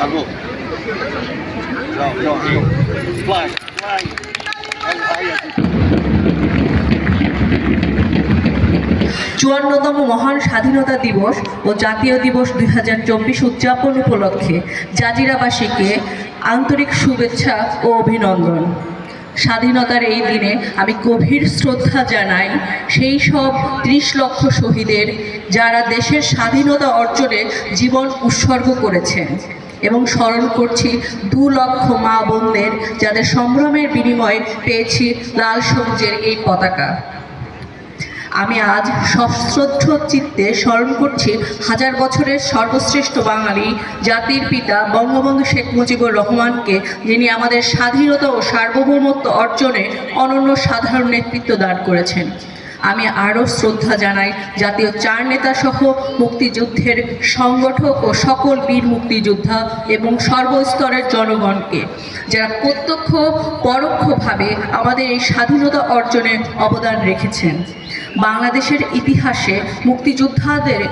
Ahí, ahí, চুয়ান্নতম মহান স্বাধীনতা দিবস ও জাতীয় দিবস দুই হাজার চব্বিশ উদযাপন উপলক্ষে জাজিরাবাসীকে আন্তরিক শুভেচ্ছা ও অভিনন্দন। স্বাধীনতার এই দিনে আমি গভীর শ্রদ্ধা জানাই সেই সব ত্রিশ লক্ষ শহীদের যারা দেশের স্বাধীনতা অর্জনে জীবন উৎসর্গ করেছেন। এবং স্মরণ করছি দু লক্ষ মা বোনদের যাদের সম্ভ্রমের বিনিময়ে পেয়েছি লাল সবুজের এই পতাকা। আমি আজ সশ্রদ্ধ চিত্তে স্মরণ করছি হাজার বছরের সর্বশ্রেষ্ঠ বাঙালি, জাতির পিতা বঙ্গবন্ধু শেখ মুজিবুর রহমানকে, যিনি আমাদের স্বাধীনতা ও সার্বভৌমত্ব অর্জনে অনন্য সাধারণ নেতৃত্ব দান করেছেন। আমি আরও শ্রদ্ধা জানাই। জাতীয় চার নেতা সহ মুক্তিযুদ্ধের সংগঠক ও সকল বীর মুক্তিযোদ্ধা এবং সর্বস্তরের জনগণকে, যারা প্রত্যক্ষ, পরোক্ষভাবে আমাদের এই স্বাধীনতা অর্জনে অবদান রেখেছেন। বাংলাদেশের ইতিহাসে মুক্তিযোদ্ধাদের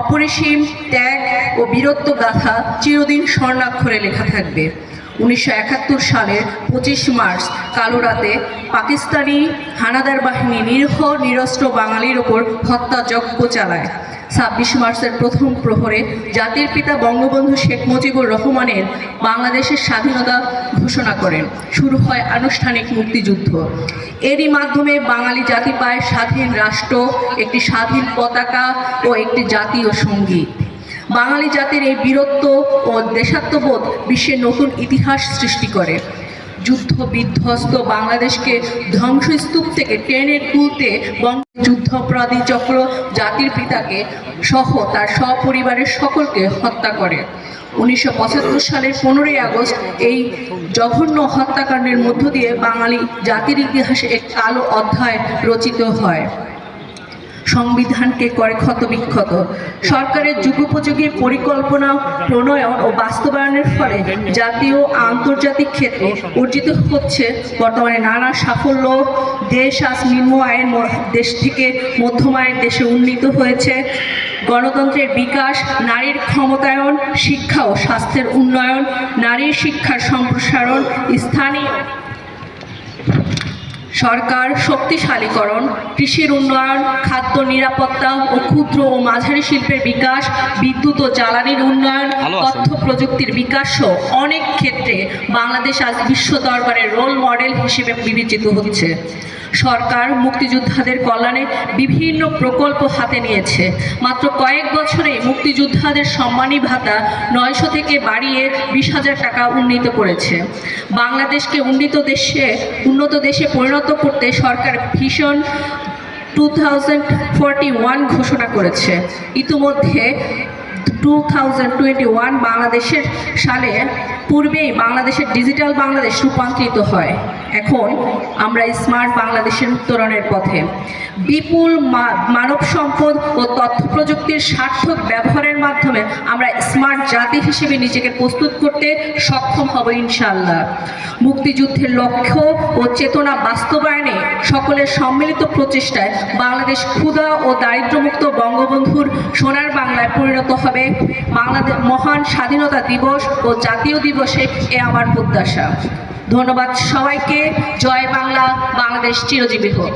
অপরিসীম ত্যাগ ও বীরত্ব গাথা চিরদিন স্বর্ণাক্ষরে লেখা থাকবে। উনিশশো একাত্তর সালের পঁচিশ মার্চ, কালো রাতে পাকিস্তানি হানাদার বাহিনী নিরীহ, নিরস্ত্র বাঙালির ওপর হত্যাযজ্ঞ চালায়। ছাব্বিশ মার্চের প্রথম প্রহরে জাতির পিতা বঙ্গবন্ধু শেখ মুজিবুর রহমানের বাংলাদেশের স্বাধীনতা ঘোষণা করেন। শুরু হয় আনুষ্ঠানিক মুক্তিযুদ্ধ। এরই মাধ্যমে বাঙালি জাতি পায় স্বাধীন রাষ্ট্র, একটি স্বাধীন পতাকা ও একটি জাতীয় সংগীত। বাঙালি জাতির এই বীরত্ব ও দেশাত্মবোধ বিশ্বের নতুন ইতিহাস সৃষ্টি করে। যুদ্ধ বিধ্বস্ত বাংলাদেশকে ধ্বংসস্তূপ থেকে টেনে তুলতে যুদ্ধাপরাধী চক্র জাতির পিতাকে সহ তার সপরিবারের সকলকে হত্যা করে। উনিশশো পঁচাত্তর সালের পনেরোই আগস্ট এই জঘন্য হত্যাকাণ্ডের মধ্য দিয়ে বাঙালি জাতির ইতিহাসে এক কালো অধ্যায় রচিত হয়। সংবিধানকে করে ক্ষতবিক্ষত। সরকারের যুগোপযোগী পরিকল্পনা, প্রণয়ন ও বাস্তবায়নের ফলে জাতীয় আন্তর্জাতিক ক্ষেত্রে অর্জিত হচ্ছে বর্তমানে নানা সাফল্য। দেশ আজ নিম্ন আয়ের দেশ থেকে মধ্যম আয়ের দেশে উন্নীত হয়েছে। গণতন্ত্রের বিকাশ, নারীর ক্ষমতায়ন, শিক্ষা ও স্বাস্থ্যের উন্নয়ন, নারীর শিক্ষার সম্প্রসারণ, স্থানীয় সরকার শক্তিশালীকরণ কৃষির উন্নয়ন খাদ্য নিরাপত্তা ও ক্ষুদ্র ও মাঝারি শিল্পের বিকাশ বিদ্যুৎ ও জ্বালানির উন্নয়ন তথ্য প্রযুক্তির বিকাশ সহ অনেক ক্ষেত্রে বাংলাদেশ আজ বিশ্ব দরবারে রোল মডেল হিসেবে বিবেচিত হচ্ছে। সরকার মুক্তিযোদ্ধাদের কল্যাণে বিভিন্ন প্রকল্প হাতে নিয়েছে। মাত্র কয়েক বছরে মুক্তিযোদ্ধাদের সম্মানী ভাতা নয়শো থেকে বাড়িয়ে বিশ হাজার টাকা উন্নীত করেছে। বাংলাদেশকে উন্নীত দেশে, উন্নত দেশে পরিণত করতে সরকার ভীষণ টু থাউজেন্ড ফর্টি ওয়ান ঘোষণা করেছে। ইতিমধ্যে টু থাউজেন্ড টোয়েন্টি ওয়ান বাংলাদেশের সালে পূর্বেই বাংলাদেশের ডিজিটাল বাংলাদেশ রূপান্তরিত হয়। এখন আমরা স্মার্ট বাংলাদেশের উত্তরণের পথে। বিপুল মানব সম্পদ ও তথ্য প্রযুক্তির সার্থক ব্যবহারের মাধ্যমে আমরা স্মার্ট জাতি হিসেবে নিজেকে প্রস্তুত করতে সক্ষম হব ইনশাল্লাহ মুক্তিযুদ্ধের লক্ষ্য ও চেতনা বাস্তবায়নে সকলের সম্মিলিত প্রচেষ্টায় বাংলাদেশ ক্ষুধা ও দারিদ্র্যমুক্ত বঙ্গবন্ধুর সোনার বাংলায় পরিণত হবে। বাংলাদেশ মহান স্বাধীনতা দিবস ও জাতীয় দিবসে এ আমার প্রত্যাশা। ধন্যবাদ সবাইকে। জয় বাংলা বাংলাদেশ চিরজীবী হোক।